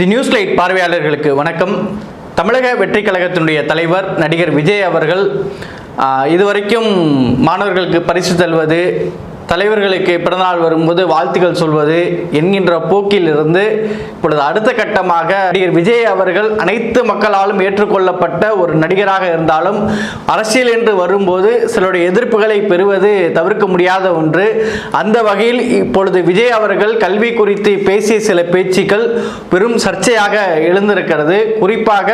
தி news light பார்வையாளர்களுக்கு வணக்கம். தமிழக வெற்றி கழகத்தினுடைய தலைவர் நடிகர் விஜய் அவர்கள் இதுவரைக்கும் மாணவர்களுக்கு பரிசு தருவது தலைவர்களுக்கு பிறந்தநாள் வரும்போது வாழ்த்துக்கள் சொல்வது என்கின்ற போக்கில் இருந்து இப்பொழுது அடுத்த கட்டமாக நடிகர் விஜய் அவர்கள் அனைத்து மக்களாலும் ஏற்றுக்கொள்ளப்பட்ட ஒரு நடிகராக இருந்தாலும் அரசியல் என்று வரும்போது சிலருடைய எதிர்ப்புகளை பெறுவது தவிர்க்க முடியாத ஒன்று. அந்த வகையில் இப்பொழுது விஜய் அவர்கள் கல்வி குறித்து பேசிய சில பேச்சுக்கள் பெரும் சர்ச்சையாக எழுந்திருக்கிறது. குறிப்பாக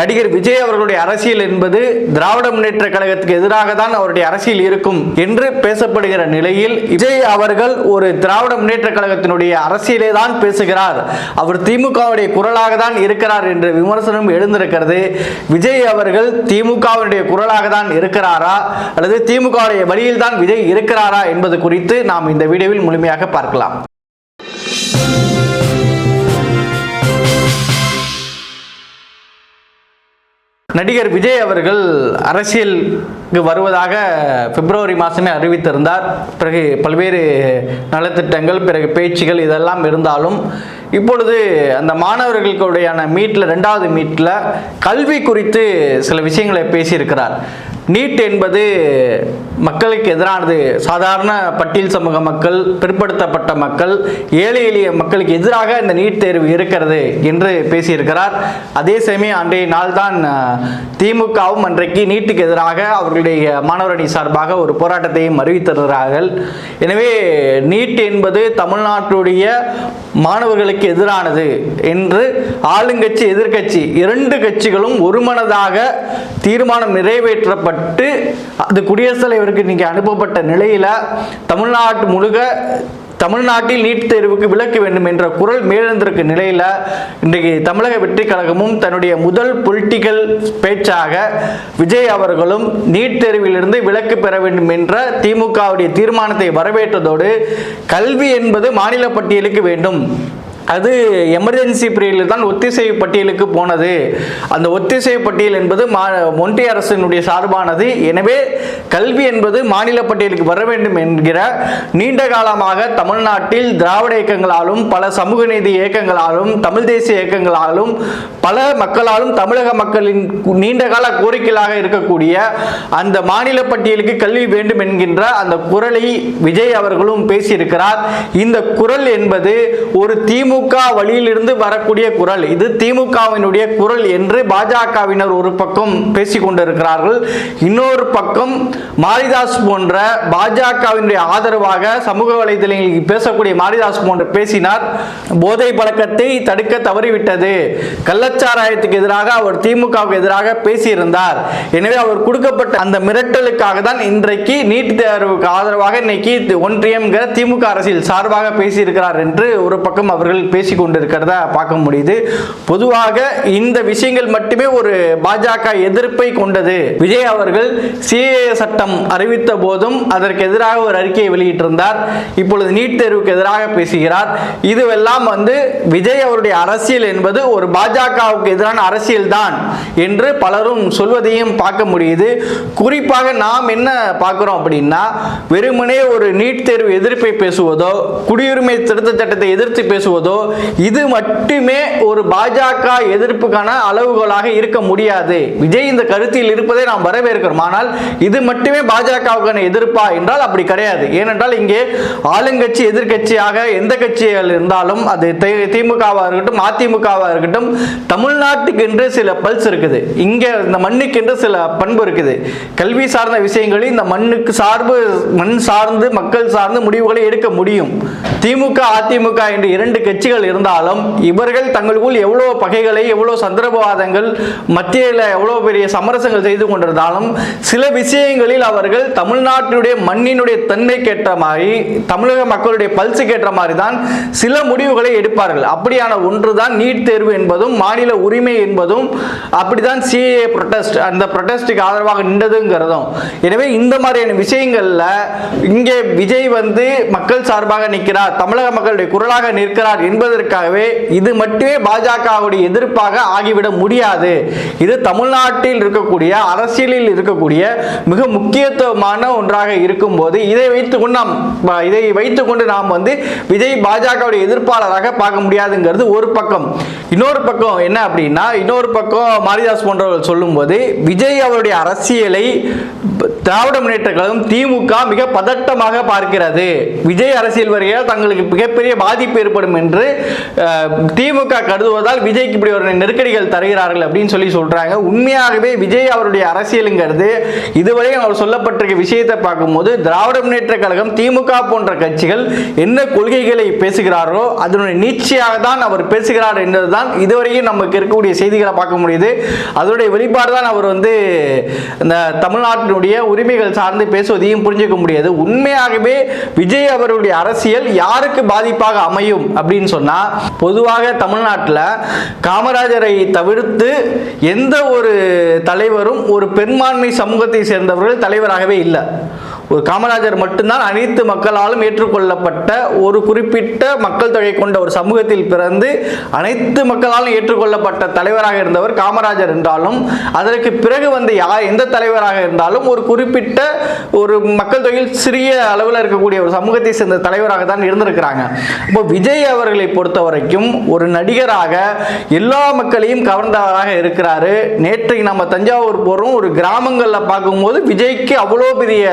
நடிகர் விஜய் அவர்களுடைய அரசியல் என்பது திராவிட முன்னேற்ற கழகத்துக்கு எதிராக தான் அவருடைய அரசியல் இருக்கும் என்று பேசப்படுகிற நிலையில் விஜய் அவர்கள் ஒரு திராவிட முன்னேற்ற கழகத்தினுடைய அரசியலே தான் பேசுகிறார். அவர் திமுகவுடைய குரலாக தான் இருக்கிறார் என்ற விமர்சனம் எழுந்திருக்கிறது. விஜய் அவர்கள் திமுகவினுடைய குரலாக தான் இருக்கிறாரா? அல்லது திமுகவுடைய வழியில் தான் விஜய் இருக்கிறாரா என்பது குறித்து நாம் இந்த வீடியோவில் முழுமையாக பார்க்கலாம். நடிகர் விஜய் அவர்கள் அரசியலுக்கு வருவதாக பிப்ரவரி மாதமே அறிவித்திருந்தார். பிறகு பல்வேறு நலத்திட்டங்கள் பிறகு பேச்சுகள் இதெல்லாம் இருந்தாலும் இப்பொழுது அந்த மாணவர்களுக்குடையான மீட்டில் ரெண்டாவது மீட்டில் கல்வி குறித்து சில விஷயங்களை பேசியிருக்கிறார். நீட் என்பது மக்களுக்கு எதிரானது. சாதாரண பட்டியல் சமூக மக்கள் பிற்படுத்தப்பட்ட மக்கள் ஏழை எளிய மக்களுக்கு எதிராக இந்த நீட் தேர்வு இருக்கிறது என்று பேசியிருக்கிறார். அதே சமயம் அன்றைய நாள்தான் திமுகவும் அன்றைக்கு நீட்டுக்கு எதிராக அவர்களுடைய மாணவரணி சார்பாக ஒரு போராட்டத்தையும் அறிவித்திருக்கிறார்கள். எனவே நீட் என்பது தமிழ்நாட்டுடைய மாணவர்களுக்கு எதிரானது என்று ஆளுங்கட்சி எதிர்க்கட்சி இரண்டு கட்சிகளும் ஒருமனதாக தீர்மானம் நிறைவேற்றப்பட்டு அது குடியரசுத் தலைவருக்கு இன்னைக்கு அனுப்பப்பட்ட நிலையில தமிழ்நாட்டு முழுக தமிழ்நாட்டில் நீட் தேர்வுக்கு விலக்கு வேண்டும் என்ற குரல் மேலெழுந்திருக்க நிலையில இன்றைக்கு தமிழக வெற்றி கழகமும் தன்னுடைய முதல் பொலிட்டிக்கல் பேச்சாக விஜய் அவர்களும் நீட் தேர்விலிருந்து விலக்கு பெற வேண்டும் என்ற திமுகவுடைய தீர்மானத்தை வரவேற்றதோடு கல்வி என்பது மாநில பட்டியலுக்கு வேண்டும். அது எமர்ஜென்சி பீரியடில் தான் ஒத்திசைவு பட்டியலுக்கு போனது. அந்த ஒத்திசைவு பட்டியல் என்பது மா ஒன்றிய அரசினுடைய சார்பானது. எனவே கல்வி என்பது மாநில பட்டியலுக்கு வர வேண்டும் என்கிற நீண்ட காலமாக தமிழ்நாட்டில் திராவிட இயக்கங்களாலும் பல சமூக நீதி இயக்கங்களாலும் தமிழ் தேசிய இயக்கங்களாலும் பல மக்களாலும் தமிழக மக்களின் நீண்டகால நீண்ட கால கோரிக்கையாக இருக்கக்கூடிய அந்த மாநில பட்டியலுக்கு கல்வி வேண்டும் என்கின்ற அந்த குரலை விஜய் அவர்களும் பேசியிருக்கிறார். இந்த குரல் என்பது ஒரு திமுக வழியிலிருந்து வரக்கூடிய குரல். இது திமுகவினுடைய குரல் என்று பாஜகவினர் ஒரு பக்கம் பேசிக் கொண்டிருக்கிறார்கள். இன்னொரு பக்கம் மாரிதாஸ் போன்ற பாஜகவினுடைய ஆதரவாக சமூக வலைதளங்களில் பேசக்கூடிய மாரிதாஸ் போன்ற பேசினார். போதை பழக்கத்தை தடுக்க தவறிவிட்டது. கள்ளச்சாராயத்துக்கு எதிராக அவர் திமுகவுக்கு எதிராக பேசியிருந்தார். எனவே அவர் கொடுக்கப்பட்ட அந்த மிரட்டலுக்காக தான் இன்றைக்கு நீட் தேர்வுக்கு ஆதரவாக இன்னைக்கு ஒன்றியம்ங்கிற திமுக அரசியல் சார்பாக பேசியிருக்கிறார் என்று ஒரு பக்கம் அவர்கள் பேசிக் கொண்டிருக்கிறத பார்க்க முடியுது. பொதுவாக இந்த விஷயங்கள் மட்டுமே ஒரு பாஜக எதிர்ப்பை கொண்டது. விஜய் அவர்கள் சிஏ சட்டம் அறிவித்த போதும் அதற்கு எதிராக ஒரு அறிக்கையை வெளியிட்டிருந்தார். இப்பொழுது நீட் தேர்வுக்கு எதிராக பேசுகிறார். இதுவெல்லாம் வந்து விஜய் அவருடைய அரசியல் என்பது ஒரு பாஜகவுக்கு எதிரான அரசியல் தான் என்று பலரும் சொல்வதையும் பார்க்க முடியுது. குறிப்பாக நாம் என்ன பார்க்குறோம் அப்படின்னா வெறுமனே ஒரு நீட் தேர்வு எதிர்ப்பை பேசுவதோ குடியுரிமை திருத்த சட்டத்தை எதிர்த்து பேசுவதோ இது மட்டுமே ஒரு பாஜக எதிர்ப்புக்கான அளவுகோலாக இருக்க முடியாது. விஜய் இந்த கருத்தில் இருப்பதை நாம் வரவேற்கிறோம். ஆனால் இது மட்டுமே பாஜகவுக்கான எதிர்ப்பா என்றால் அப்படி கிடையாது. ஏனென்றால் இங்கே ஆளுங்கட்சி எதிர்க்கட்சியாக எந்த கட்சிகள் இருந்தாலும் அது திமுகவாக இருக்கட்டும் அதிமுகவாக இருக்கட்டும் தமிழ்நாட்டுக்கு என்று சில பல்ஸ் இருக்குது. இங்க இந்த மண்ணுக்கு என்று சில பண்பு இருக்குது. கல்வி சார்ந்த விஷயங்களில் இந்த மண்ணுக்கு சார்பு மண் சார்ந்து மக்கள் சார்ந்து முடிவுகளை எடுக்க முடியும். திமுக அதிமுக என்று இரண்டு கட்சி கட்சிகள் இருந்தாலும் இவர்கள் தங்களுக்குள் எவ்வளோ பகைகளை எவ்வளோ சந்தர்ப்பவாதங்கள் மத்தியில் எவ்வளோ பெரிய சமரசங்கள் செய்து கொண்டிருந்தாலும் சில விஷயங்களில் அவர்கள் தமிழ்நாட்டினுடைய மண்ணினுடைய தன்மைக்கேற்ற மாதிரி தமிழக மக்களுடைய பல்ஸுக்கு கேட்ட மாதிரி தான் சில முடிவுகளை எடுப்பார்கள். அப்படியான ஒன்று தான் நீட் தேர்வு என்பதும் மாநில உரிமை என்பதும் அப்படிதான் சிஏ ப்ரொட்டஸ்ட் அந்த ப்ரொட்டஸ்டுக்கு ஆதரவாக நின்றதுங்கிறதும். எனவே இந்த மாதிரியான விஷயங்களில் இங்கே விஜய் வந்து மக்கள் சார்பாக நிற்கிறார் தமிழக மக்களுடைய குரலாக நிற்கிறார் என்பதற்காகவே இது மட்டுமே பாஜகவுடைய எதிர்ப்பாக ஆகிவிட முடியாது. இது தமிழ்நாட்டில் இருக்கக்கூடிய அரசியலில் இருக்கக்கூடிய மிக முக்கியத்துவமான ஒன்றாக இருக்கும்போது இதை வைத்துக்கொண்டு நாம் இதை வைத்துக்கொண்டு நாம் வந்து விஜய் பாஜகவுடைய எதிர்ப்பாளராக பார்க்க முடியாதுங்கிறது ஒரு பக்கம். இன்னொரு பக்கம் என்ன அப்படின்னா இன்னொரு பக்கம் மாரிதாஸ் போன்றவர்கள் சொல்லும்போது விஜய் அவருடைய அரசியலை திராவிட முன்னேற்ற கழகம் திமுக மிக பதட்டமாக பார்க்கிறது. விஜய் அரசியல் வருகையால் தங்களுக்கு மிகப்பெரிய பாதிப்பு ஏற்படும் என்று என்று திமுக கருதுவதால் விஜய்க்கு இப்படி ஒரு நெருக்கடிகள் தருகிறார்கள் அப்படின்னு சொல்லி சொல்றாங்க. உண்மையாகவே விஜய் அவருடைய அரசியலுங்கிறது இதுவரை அவர் சொல்லப்பட்டிருக்க விஷயத்தை பார்க்கும்போது திராவிட முன்னேற்ற கழகம் திமுக போன்ற கட்சிகள் என்ன கொள்கைகளை பேசுகிறாரோ அதனுடைய நீட்சியாக தான் அவர் பேசுகிறார் என்றதுதான் இதுவரையும் நமக்கு இருக்கக்கூடிய செய்திகளை பார்க்க முடியுது. அதனுடைய வெளிப்பாடு தான் அவர் வந்து இந்த தமிழ்நாட்டினுடைய உரிமைகள் சார்ந்து பேசுவதையும் புரிஞ்சுக்க முடியாது. உண்மையாகவே விஜய் அவருடைய அரசியல் யாருக்கு பாதிப்பாக அமையும் அப்படின்னு சொன்னா பொதுவாக தமிழ்நாட்டில் காமராஜரை தவிர்த்து எந்த ஒரு தலைவரும் ஒரு பெரும்பான்மை சமூகத்தை சேர்ந்தவர்கள் தலைவராகவே இல்லை. ஒரு காமராஜர் மட்டும்தான் அனைத்து மக்களாலும் ஏற்றுக்கொள்ளப்பட்ட ஒரு குறிப்பிட்ட மக்கள் தொகை கொண்ட ஒரு சமூகத்தில் பிறந்து அனைத்து மக்களாலும் ஏற்றுக்கொள்ளப்பட்ட தலைவராக இருந்தவர் காமராஜர் என்றாலும் அதற்கு பிறகு வந்து யார் எந்த தலைவராக இருந்தாலும் ஒரு குறிப்பிட்ட ஒரு மக்கள் தொகையில் சிறிய அளவில் இருக்கக்கூடிய ஒரு சமூகத்தை சேர்ந்த தலைவராக தான் இருந்திருக்கிறாங்க. இப்போ விஜய் அவர்களை பொறுத்த வரைக்கும் ஒரு நடிகராக எல்லா மக்களையும் கவர்ந்தவராக இருக்கிறாரு. நேற்றைக்கு நம்ம தஞ்சாவூர் போகிறோம் ஒரு கிராமங்களில் பார்க்கும்போது விஜய்க்கு அவ்வளோ பெரிய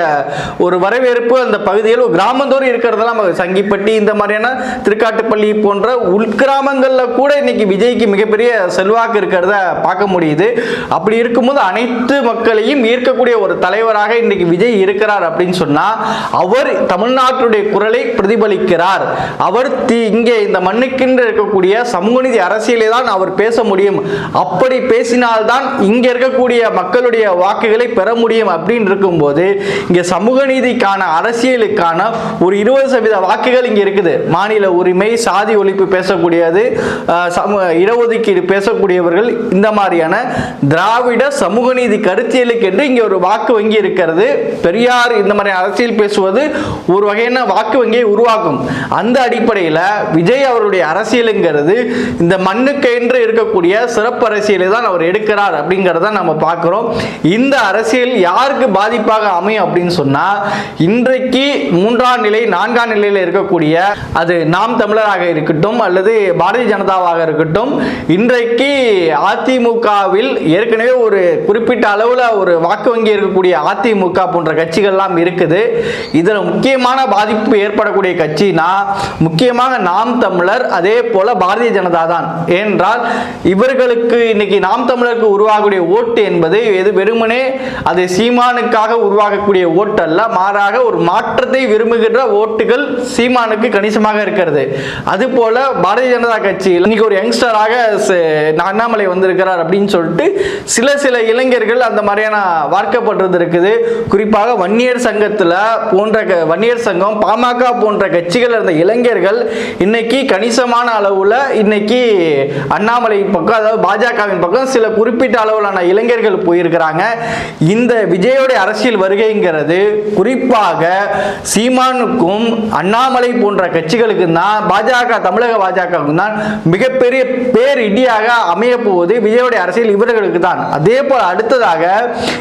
ஒரு வரவேற்பு அந்த பகுதியில் கிராமந்தோறும் இருக்கிறதெல்லாம் சங்கிப்பட்டி இந்த மாதிரியான திருக்காட்டுப்பள்ளி போன்ற உள்கிராமங்களில் கூட இன்னைக்கு விஜய்க்கு மிகப்பெரிய செல்வாக்கு இருக்கிறத பார்க்க முடியுது. அப்படி இருக்கும்போது அனைத்து மக்களையும் ஈர்க்கக்கூடிய ஒரு தலைவராக இன்னைக்கு விஜய் இருக்கிறார் அப்படின்னு சொன்னால் அவர் தமிழ்நாட்டுடைய குரலை பிரதிபலிக்கிறார். அவர் இங்கே இந்த மண்ணுக்கென்று இருக்கக்கூடிய சமூக நீதி அரசியலை தான் அவர் பேச முடியும். அப்படி பேசினால்தான் இங்கே இருக்கக்கூடிய மக்களுடைய வாக்குகளை பெற முடியும் அப்படின்னு இருக்கும்போது இங்கே சமூக நீதிக்கான அரசியலுக்கான ஒரு இருபது சதவீத வாக்குகள் இங்கே இருக்குது. மாநில உரிமை சாதி ஒழிப்பு பேசக்கூடியது சமூக இடஒதுக்கீடு பேசக்கூடியவர்கள் இந்த மாதிரியான திராவிட சமூக நீதி கருத்தியலுக்கு என்று இங்கே ஒரு வாக்கு வங்கி இருக்கிறது. பெரியார் இந்த மாதிரி அரசியல் பேசுவது ஒரு வகையான வாக்கு வங்கியை உருவாக்கும். அந்த அடிப்படையில் விஜய் அவருடைய அரசியலுங்கிறது இந்த மண்ணுக்கு என்று இருக்கக்கூடிய சிறப்பு அரசியலை தான் அவர் எடுக்கிறார் அப்படிங்கிறத நம்ம பார்க்குறோம். இந்த அரசியல் யாருக்கு பாதிப்பாக அமையும் அப்படின்னு சொன்னால் பார்த்தீங்கன்னா இன்றைக்கு மூன்றாம் நிலை நான்காம் நிலையில் இருக்கக்கூடிய அது நாம் தமிழராக இருக்கட்டும் அல்லது பாரதிய ஜனதாவாக இருக்கட்டும் இன்றைக்கு அதிமுகவில் ஏற்கனவே ஒரு குறிப்பிட்ட அளவில் ஒரு வாக்கு வங்கி இருக்கக்கூடிய அதிமுக போன்ற கட்சிகள்லாம் இருக்குது. இதில் முக்கியமான பாதிப்பு ஏற்படக்கூடிய கட்சினா முக்கியமாக நாம் தமிழர் அதே போல பாரதிய ஜனதா தான் ஏனென்றால் இவர்களுக்கு இன்னைக்கு நாம் தமிழருக்கு உருவாகக்கூடிய ஓட்டு என்பது எது வெறுமனே அது சீமானுக்காக உருவாகக்கூடிய ஓட்டு அல்ல மாறாக ஒரு மாற்றத்தை விரும்புகின்ற ஓட்டுகள் சீமானுக்கு கணிசமாக இருக்கிறது. அதுபோல பாரதிய ஜனதா கட்சியில் இன்னைக்கு ஒரு யங்ஸ்டராக அண்ணாமலை வந்திருக்கிறார் அப்படின்னு சொல்லிட்டு சில சில இளைஞர்கள் அந்த மாதிரியான வார்க்கப்பட்டது இருக்குது குறிப்பாக வன்னியர் சங்கத்தில் போன்ற க- வன்னியர் சங்கம் பாமக போன்ற கட்சிகள் இருந்த இளைஞர்கள் இன்னைக்கு கணிசமான அளவில் இன்னைக்கு அண்ணாமலை பக்கம் அதாவது பாஜகவின் பக்கம் சில குறிப்பிட்ட அளவிலான இளைஞர்கள் போயிருக்கிறாங்க. இந்த விஜயோடைய அரசியல் வருகைங்கிறது குறிப்பாக சீமானுக்கும் அண்ணாமலை போன்ற கட்சிகளுக்கு தான் பாஜக தமிழக பாஜகவுக்கு தான் மிகப்பெரிய பேர் இடியாக அமைய போவது விஜயோடைய அரசியல் இவர்களுக்கு தான். அதே போல் அடுத்ததாக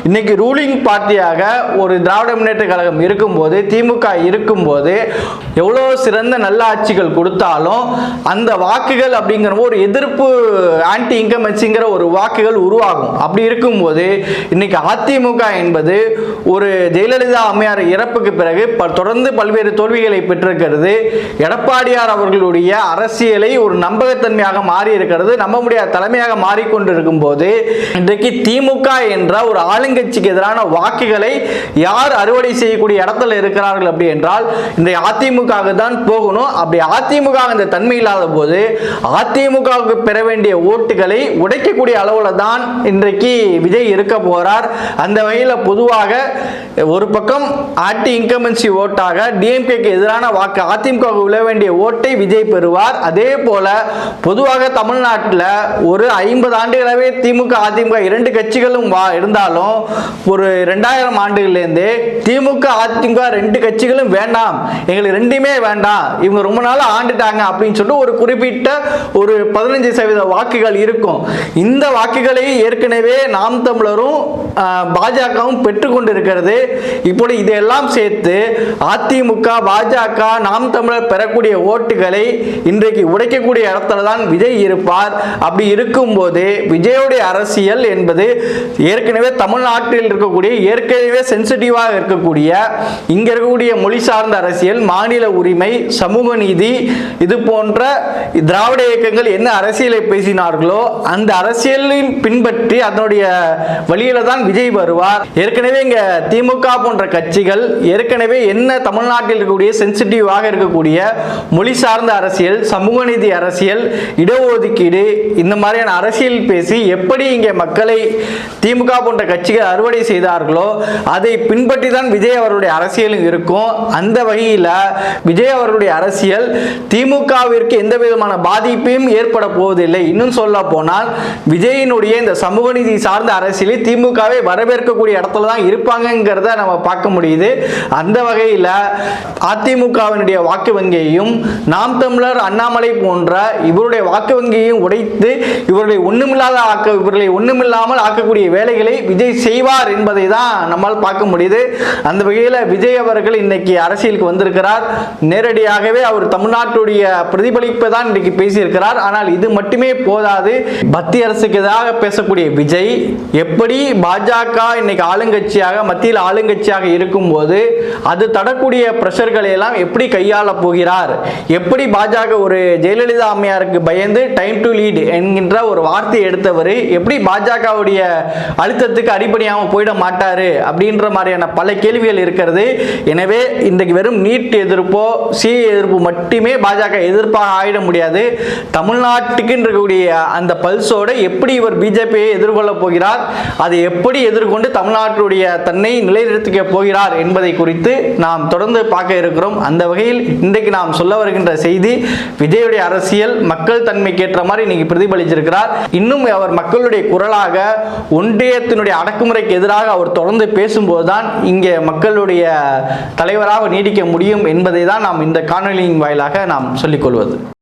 இன்னைக்கு ரூலிங் பார்ட்டியாக ஒரு திராவிட முன்னேற்ற கழகம் இருக்கும்போது திமுக இருக்கும்போது எவ்வளோ சிறந்த நல்ல ஆட்சிகள் கொடுத்தாலும் அந்த வாக்குகள் அப்படிங்கிற ஒரு எதிர்ப்பு ஆன்டி இன்கமென்சிங்கிற ஒரு வாக்குகள் உருவாகும். அப்படி இருக்கும்போது இன்னைக்கு அதிமுக என்பது ஒரு ஜெயலலிதா அம்மையார் இறப்புக்கு பிறகு தொடர்ந்து பல்வேறு தோல்விகளை பெற்றிருக்கிறது. எடப்பாடியார் அவர்களுடைய அரசியலை ஒரு நம்பகத்தன்மையாக மாறி இருக்கிறது நம்ப முடியாத தலைமையாக மாறிக்கொண்டிருக்கும் போது இன்றைக்கு திமுக என்ற ஒரு ஆளுங்கட்சிக்கு எதிரான வாக்குகளை யார் அறுவடை செய்யக்கூடிய இடத்துல இருக்கிறார்கள் அப்படி என்றால் இந்த அதிமுக தான் போகணும். அப்படி அதிமுக இந்த தன்மை இல்லாத போது அதிமுகவுக்கு பெற வேண்டிய ஓட்டுகளை உடைக்கக்கூடிய அளவில் தான் இன்றைக்கு விஜய் இருக்க போறார். அந்த வகையில் பொதுவாக ஒரு பக்கம் ஆட்டி இன்கமன்சி ஓட்டாக டிஎம்கேக்கு எதிரான வாக்கு அதிமுகவுக்கு விழ வேண்டிய ஓட்டை விஜய் பெறுவார். அதே போல பொதுவாக தமிழ்நாட்டில் ஒரு ஐம்பது ஆண்டுகளாகவே திமுக அதிமுக இரண்டு கட்சிகளும் வா இருந்தாலும் ஒரு ரெண்டாயிரம் ஆண்டுகள்லேருந்து திமுக அதிமுக ரெண்டு கட்சிகளும் வேண்டாம் எங்களுக்கு ரெண்டுமே வேண்டாம் இவங்க ரொம்ப நாள் ஆண்டுட்டாங்க அப்படின்னு சொல்லிட்டு ஒரு குறிப்பிட்ட ஒரு பதினஞ்சு சதவீத வாக்குகள் இருக்கும். இந்த வாக்குகளை ஏற்கனவே நாம் தமிழரும் பாஜகவும் பெற்றுக்கொண்டு இருக்கிறது கூட இதையெல்லாம் சேர்த்து அதிமுக பாஜக நாம் தமிழர் பெறக்கூடிய ஓட்டுகளை இன்றைக்கு உடைக்கக்கூடிய இடத்துல தான் விஜய் இருப்பார். அப்படி இருக்கும்போது விஜயோடைய அரசியல் என்பது ஏற்கனவே தமிழ்நாட்டில் இருக்கக்கூடிய ஏற்கனவே சென்சிட்டிவாக இருக்கக்கூடிய இங்க இருக்கக்கூடிய மொழி சார்ந்த அரசியல் மாநில உரிமை சமூக நீதி இது போன்ற திராவிட இயக்கங்கள் என்ன அரசியலை பேசினார்களோ அந்த அரசியலின் பின்பற்றி அதனுடைய வழியில தான் விஜய் வருவார். ஏற்கனவே இங்க திமுக போன்ற கட்சிகள் ஏற்கனவே என்ன தமிழ்நாட்டில் இருக்கக்கூடிய சென்சிட்டிவாக இருக்கக்கூடிய மொழி சார்ந்த அரசியல் சமூக நீதி அரசியல் இடஒதுக்கீடு இந்த மாதிரியான அரசியல் பேசி எப்படி இங்கே மக்களை திமுக போன்ற கட்சிகள் அறுவடை செய்தார்களோ அதை பின்பற்றி தான் விஜய் அவருடைய அரசியலும் இருக்கும். அந்த வகையில் விஜய் அவருடைய அரசியல் திமுகவிற்கு எந்த விதமான பாதிப்பையும் ஏற்பட போவதில்லை. இன்னும் சொல்ல போனால் விஜயினுடைய இந்த சமூக நீதி சார்ந்த அரசியலில் திமுகவை வரவேற்கக்கூடிய இடத்துல தான் இருப்பாங்கங்கிறத நம்ம பார்க்க முடியுது. அந்த வகையில் அதிமுகவினுடைய வாக்கு வங்கியையும் நாம் தமிழர் அண்ணாமலை போன்ற இவருடைய வாக்கு வங்கியையும் உடைத்து இவர்களை ஒன்றுமில்லாத ஆக்க இவர்களை ஒன்றுமில்லாமல் ஆக்கக்கூடிய வேலைகளை விஜய் செய்வார் என்பதை தான் நம்மால் பார்க்க முடியுது. அந்த வகையில் விஜய் அவர்கள் இன்னைக்கு அரசியலுக்கு வந்திருக்கிறார். நேரடியாகவே அவர் தமிழ்நாட்டுடைய பிரதிபலிப்பை தான் இன்றைக்கு பேசியிருக்கிறார். ஆனால் இது மட்டுமே போதாது. மத்திய அரசுக்கு எதிராக பேசக்கூடிய விஜய் எப்படி பாஜக இன்னைக்கு ஆளுங்கட்சியாக மத்தியில் ஆளுங்கட்சியாக இருக்கும்போது அது தடக்கூடிய ப்ரெஷர்களை எல்லாம் எப்படி கையாள போகிறார்? எப்படி பாஜக ஒரு ஜெயலலிதா அம்மையாருக்கு பயந்து டைம் டு லீட் என்கின்ற ஒரு வார்த்தையை எடுத்தவர் எப்படி பாஜகவுடைய அழுத்தத்துக்கு அடிப்படையாமல் போயிட மாட்டாரு அப்படின்ற மாதிரியான பல கேள்விகள் இருக்கிறது. எனவே இன்றைக்கு வெறும் நீட் எதிர்ப்போ சிஏ எதிர்ப்பு மட்டுமே பாஜக எதிர்ப்பாக ஆயிட முடியாது. தமிழ்நாட்டுக்கு இருக்கக்கூடிய அந்த பல்சோட எப்படி இவர் பிஜேபியை எதிர்கொள்ள போகிறார்? அதை எப்படி எதிர்கொண்டு தமிழ்நாட்டுடைய தன்னை நிலைநிறுத்திக்க போகிறார் என்பதை குறித்து நாம் தொடர்ந்து பார்க்க இருக்கிறோம். அந்த வகையில் இன்றைக்கு நாம் சொல்ல வருகின்ற செய்தி விஜயுடைய அரசியல் மக்கள் தன்மைக்கேற்ற மாதிரி இன்னைக்கு பிரதிபலிச்சிருக்கிறார். இன்னும் அவர் மக்களுடைய குரலாக ஒன்றியத்தினுடைய அடக்குமுறைக்கு எதிராக அவர் தொடர்ந்து பேசும்போது தான் இங்கே மக்களுடைய தலைவராக நீடிக்க முடியும் என்பதை தான் நாம் இந்த காணொலியின் வாயிலாக நாம் சொல்லிக்கொள்வது